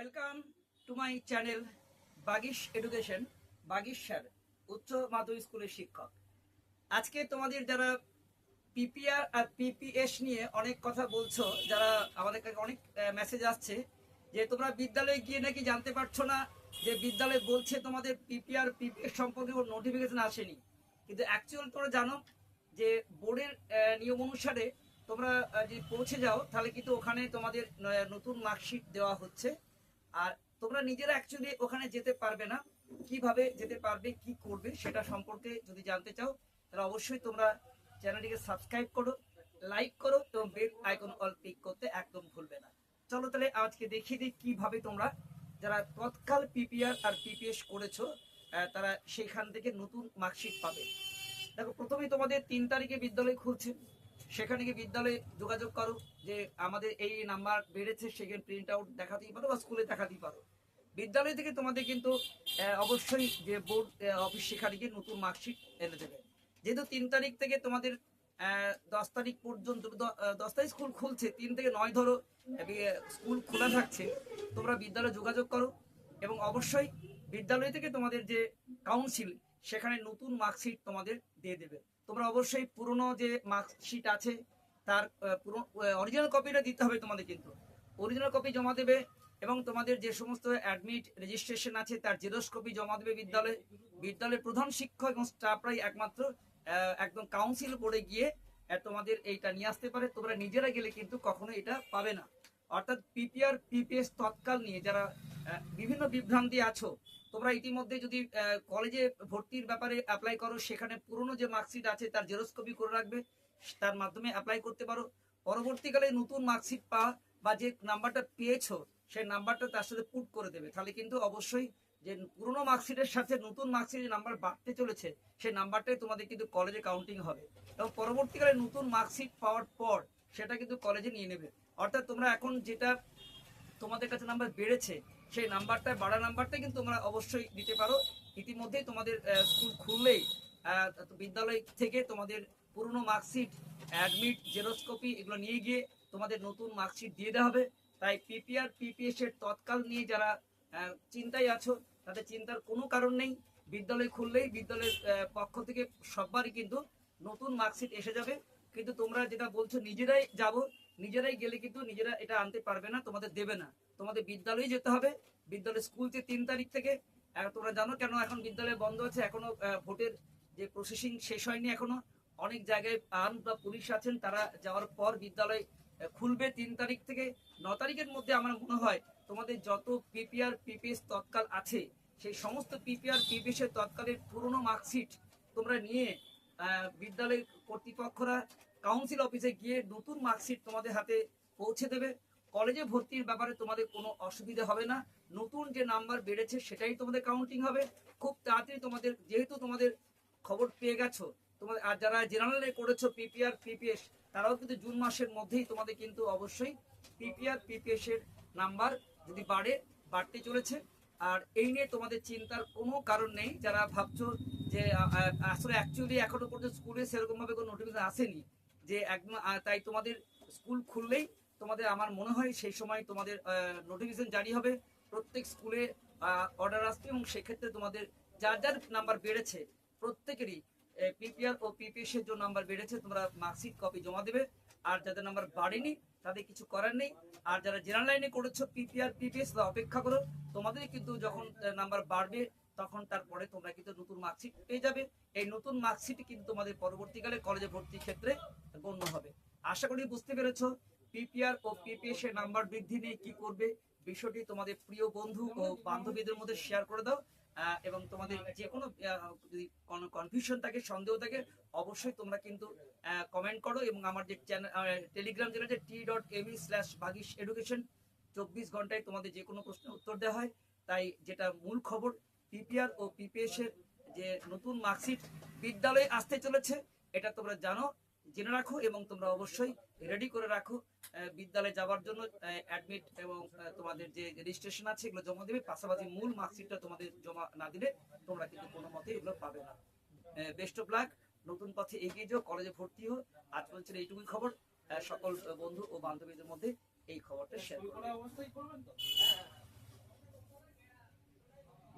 Welcome to my channel Bagish education Bagish sir উচ্চ মাধ্যমিক স্কুলের শিক্ষক। আজকে তোমাদের যারা পিপিআর আর পিপিএস নিয়ে অনেক কথা বলছো, যারা আমাদের কাছে অনেক মেসেজ আসছে, যে তোমরা বিদ্যালয়ে গিয়ে নাকি জানতে পারছ না যে বিদ্যালয় বলছে তোমাদের পিপিআর পিপিএস সম্পর্কে কোনো নোটিফিকেশন আসেনি। কিন্তু অ্যাকচুয়াল তোমরা জানো যে বোর্ডের নিয়ম অনুসারে তোমরা যদি পৌঁছে যাও, তাহলে কিন্তু ওখানে তোমাদের নতুন মার্কশিট দেওয়া হচ্ছে। আর তোমরা নিজেরা অ্যাকচুয়ালি ওখানে যেতে পারবে না। কীভাবে যেতে পারবে, কি করবে, সেটা সম্পর্কে যদি জানতে চাও, তাহলে অবশ্যই তোমরা চ্যানেলটিকে সাবস্ক্রাইব করো লাইক করো এবং বেল আইকন অল ক্লিক করতে একদম ভুলবে না। চলো তাহলে আজকে দেখিয়ে দিই কীভাবে তোমরা যারা তৎকাল পিপিআর আর পিপিএস করেছ তারা সেখান থেকে নতুন মার্কশিট পাবে। দেখো, প্রথমেই তোমাদের তিন তারিখে বিদ্যালয় খুলছে। সেখানে গিয়ে বিদ্যালয়ে যোগাযোগ করো যে আমাদের এই নাম্বার বেড়েছে, সেখানে প্রিন্ট আউট দেখাতেই পারো বা স্কুলে দেখাতেই পারো। বিদ্যালয় থেকে তোমাদের কিন্তু অবশ্যই যে বোর্ড অফিস সেখানে গিয়ে নতুন মার্কশিট এনে দেবে। যেহেতু তিন তারিখ থেকে তোমাদের দশ তারিখ পর্যন্ত দশ তারিখ স্কুল খুলছে, তিন থেকে নয় ধরো স্কুল খোলা থাকছে, তোমরা বিদ্যালয়ে যোগাযোগ করো এবং অবশ্যই বিদ্যালয় থেকে তোমাদের যে কাউন্সিল সেখানে নতুন মার্কশিট তোমাদের দিয়ে দেবে। তোমরা অবশ্যই পুরনো যে মার্কশিট আছে, তার অরিজিনাল কপিটা দিতে হবে তোমাদের কিন্তু। অরিজিনাল কপি জমা দেবে এবং তোমাদের যে সমস্ত অ্যাডমিট রেজিস্ট্রেশন আছে, তার জেরক্স কপি জমা দেবে বিদ্যালয়ে। বিদ্যালয়ের প্রধান শিক্ষক এবং স্টাফরাই একমাত্র একদম কাউন্সিল বোর্ডে গিয়ে তোমাদের এইটা নিয়ে আসতে পারে। তোমরা নিজেরা গেলে কিন্তু কখনো এটা পাবে না। অর্থাৎ পিপিআর পিপিএস তৎকাল নিয়ে যারা বিভিন্ন বিভ্রান্তি আছো। তোমরা ইতিমধ্যে যদি কলেজে ভর্তির ব্যাপারে অ্যাপ্লাই করো, সেখানে পুরনো যে মার্কশিট আছে তার জেরক্স কপি করে রাখবে, তার মাধ্যমে অ্যাপ্লাই করতে পারো। পরবর্তীকালে নতুন মার্কশিট পাওয়া বা যে নাম্বারটা পেয়েছ, সেই নাম্বারটা তার সাথে পুট করে দেবে। তাহলে কিন্তু অবশ্যই যে পুরনো মার্কশিটের সাথে নতুন মার্কশিটের নাম্বার বাড়তে চলেছে, সেই নাম্বারটাই তোমাদের কিন্তু কলেজে কাউন্টিং হবে। এবং পরবর্তীকালে নতুন মার্কশিট পাওয়ার পর, সেটা কিন্তু কলেজে নিয়ে নেবে। অর্থাৎ তোমরা এখন যেটা তোমাদের কাছে নাম্বার বেড়েছে, সেই নাম্বারটা বাড়া নাম্বারটা কিন্তু তোমরা অবশ্যই দিতে পারো। ইতিমধ্যেই তোমাদের স্কুল খুললেই বিদ্যালয় থেকে তোমাদের পুরনো মার্কশিট অ্যাডমিট জেরক্স কপি এগুলো নিয়ে গিয়ে তোমাদের নতুন মার্কশিট দিয়ে দেওয়া হবে। তাই পিপিআর পিপিএস এর তৎকাল নিয়ে যারা চিন্তায় আছো, তাদের চিন্তার কোনো কারণ নেই। বিদ্যালয় খুললেই বিদ্যালয়ের পক্ষ থেকে সববারই কিন্তু নতুন মার্কশিট এসে যাবে। কিন্তু তোমরা যেটা বলছো, নিজেরাই যাব। নিজেরাই গেলে কিন্তু নিজেরা এটা আনতে পারবে না, তোমাদের দেবে না। তোমাদের বিদ্যালয়ে যেতে হবে। বিদ্যালয় স্কুল যে তিন তারিখ থেকে তোমরা জানো কেন এখন বিদ্যালয় বন্ধ আছে? এখনও ভোটের যে প্রসেসিং শেষ হয়নি এখনও। অনেক জায়গায় আর্ম বা পুলিশ আছেন, তারা যাওয়ার পর বিদ্যালয় খুলবে তিন তারিখ থেকে। ন তারিখের মধ্যে আমার মনে হয় তোমাদের যত পিপিআর পিপিএস তৎকাল আছে, সেই সমস্ত পিপিআর পিপিএস এর তৎকালের পুরনো মার্কশিট তোমরা নিয়ে বিদ্যালয় কর্তৃপক্ষরা কাউন্সিল অফিসে গিয়ে নতুন মার্কশিট তোমাদের হাতে পৌঁছে দেবে। কলেজে ভর্তির ব্যাপারে তোমাদের কোনো অসুবিধা হবে না। নতুন যে নাম্বার বেড়েছে সেটাই তোমাদের কাউন্টিং হবে। খুব তাড়াতাড়ি তোমাদের, যেহেতু তোমাদের খবর পেয়ে গেছো তোমাদের আর যারা জেনারেলে করেছ পিপিআর পিপিএস তারাও কিন্তু জুন মাসের মধ্যেই তোমাদের কিন্তু অবশ্যই পিপিআর পিপিএস এর নাম্বার যদি বাড়ে, বাড়তে চলেছে। আর এই নিয়ে তোমাদের চিন্তার কোনো কারণ নেই। যারা ভাবছ যে আসলে অ্যাকচুয়ালি এখনও পর্যন্ত স্কুলে সেরকমভাবে কোনো নোটিফিকেশন আসেনি যে আহ, তাই তোমাদের স্কুল খুললেই তোমাদের আমার মনে হয় সেই সময় তোমাদের নোটিফিকেশন জারি হবে। প্রত্যেক স্কুলে অর্ডার আসবে এবং সেক্ষেত্রে তোমাদের যার যার নাম্বার বেড়েছে প্রত্যেকেরই পিপিআর ও পিপিএস এর যে নাম্বার বেড়েছে তোমরা মার্কশিট কপি জমা দেবে। আর যাদের নাম্বার বাড়েনি তাদের কিছু করার নেই। আর যারা জেনারেল লাইনে করেছ পিপিআর পিপিএস অপেক্ষা করো। তোমাদের কিন্তু যখন নাম্বার বাড়বে তখন তারপরে তোমরা কিন্তু নতুন মার্কশিট পেয়ে যাবে। এই নতুন মার্কশিট কিন্তু তোমাদের পরবর্তীকালে কলেজে ভর্তির ক্ষেত্রে গণ্য হবে। আশা করি বুঝতে পেরেছ পিপিআর ও পিপিএস এর নাম্বার বৃদ্ধি নিয়ে কি করবে, বিষয়টি তোমাদের প্রিয় বন্ধু ও বান্ধবীদের মধ্যে শেয়ার করে দাও। এবং তোমাদের যে কোনো যদি কোনো কনফিউশন থাকে, সন্দেহ থাকে, অবশ্যই তোমরা কিন্তু কমেন্ট করো এবং আমার যে চ্যানেল টেলিগ্রাম চ্যানেল আছে T dot me slash Bagish education চব্বিশ ঘন্টায় তোমাদের যে কোনো প্রশ্নের উত্তর দেওয়া হয়। তাই যেটা মূল খবর পিপিআর ও পিপিএস এর যে নতুন মার্কশিট বিদ্যালয়ে আসতে চলেছে, এটা তোমরা জানো, জেনে রাখো এবং তোমরা অবশ্যই রেডি করে রাখো। বিদ্যালয়ে যাওয়ার জন্য অ্যাডমিট এবং তোমাদের যে রেজিস্ট্রেশন আছে, এগুলো জমা দেবে। পাশাপাশি মূল মার্কশিটটা তোমাদের জমা না দিলে তোমরা কিন্তু কোনো মতে এগুলো পাবে না। বেস্ট অফ লাক নতুন পথে এগিয়ে যাও, কলেজে ভর্তি হো আজ বলছিল এইটুকুই খবর। সকল বন্ধু ও বান্ধবীদের মধ্যে এই খবরটা শেয়ার করবেন